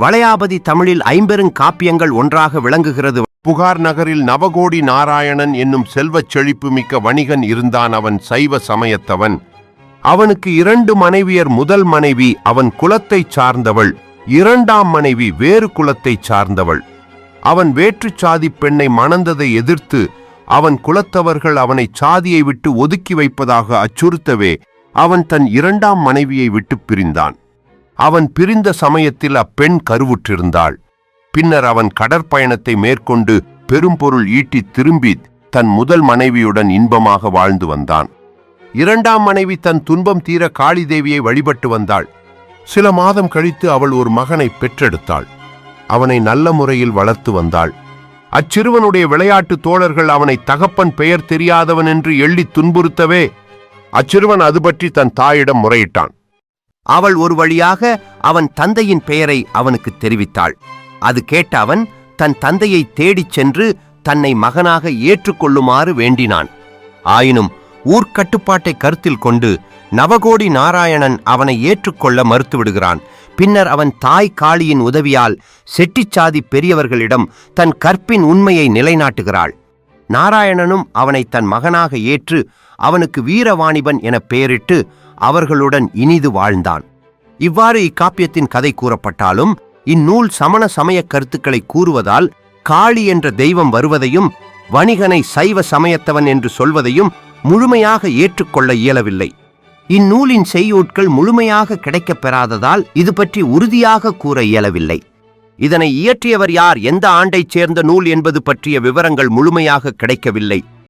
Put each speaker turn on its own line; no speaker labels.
வளையாபதி தமிழில் ஐம்பெருங் காப்பியங்கள் ஒன்றாக விளங்குகிறது.
புகார் நகரில் நவகோடி நாராயணன் என்னும் செல்வச் செழிப்பு மிக்க வணிகன் இருந்தான் அவன் சைவ சமயத்தவன். அவனுக்கு இரண்டு மனைவியர் முதல் மனைவி அவன் குலத்தைச் சார்ந்தவள். இரண்டாம் மனைவி வேறு குலத்தைச் சார்ந்தவள். அவன் வேற்றுச் சாதிப் பெண்ணை மணந்ததை எதிர்த்து அவன் குலத்தவர்கள் அவனை சாதியை விட்டு ஒதுக்கி வைப்பதாக அச்சுறுத்தவே அவன் தன் இரண்டாம் மனைவியை விட்டுப் பிரிந்தான். அவன் பிரிந்த சமயத்தில் அப்பெண் கருவுற்றிருந்தாள். பின்னர் அவன் கடற்பயணத்தை மேற்கொண்டு பெரும்பொருள் ஈட்டித் திரும்பி தன் முதல் மனைவியுடன் இன்பமாக வாழ்ந்து வந்தான். இரண்டாம் மனைவி தன் துன்பம் தீர காளி தேவியை வழிபட்டு வந்தாள். சில மாதம் கழித்து அவள் ஒரு மகனை பெற்றெடுத்தாள். அவனை நல்ல முறையில் வளர்த்து வந்தாள். அச்சிறுவனுடைய விளையாட்டு தோழர்கள் அவனை தகப்பன் பெயர் தெரியாதவன் என்று எள்ளித் துன்புறுத்தவே அச்சிறுவன் அது பற்றி தன் தாயிடம் முறையிட்டான்.
அவள் ஒரு வழியாக அவன் தந்தையின் பெயரை அவனுக்கு தெரிவித்தாள். அது கேட்ட அவன் தன் தந்தையை தேடிச் சென்று தன்னை மகனாக ஏற்றுக்கொள்ளுமாறு வேண்டினான். ஆயினும் ஊர்க்கட்டுப்பாட்டை கருத்தில் கொண்டு நவகோடி நாராயணன் அவனை ஏற்றுக்கொள்ள மறுத்துவிடுகிறான். பின்னர் அவன் தாய் காளியின் உதவியால் செட்டிச்சாதி பெரியவர்களிடம் தன் கற்பின் உண்மையை நிலைநாட்டுகிறாள். நாராயணனும் அவனை தன் மகனாக ஏற்று அவனுக்கு வீரவாணிபன் என பெயரிட்டு அவர்களுடன் இனிது வாழ்ந்தான். இவ்வாறு இக்காப்பியத்தின் கதை கூறப்பட்டாலும் இந்நூல் சமண சமய கருத்துக்களை கூறுவதால் காளி என்ற தெய்வம் வருவதையும் வணிகனை சைவ சமயத்தவன் என்று சொல்வதையும் முழுமையாக ஏற்றுக்கொள்ள இயலவில்லை. இந்நூலின் செய்யூட்கள் முழுமையாக கிடைக்கப் பெறாததால் இது பற்றி உறுதியாக கூற இயலவில்லை. இதனை இயற்றியவர் யார்? எந்த ஆண்டைச் சேர்ந்த நூல் என்பது பற்றிய விவரங்கள் முழுமையாக கிடைக்கவில்லை.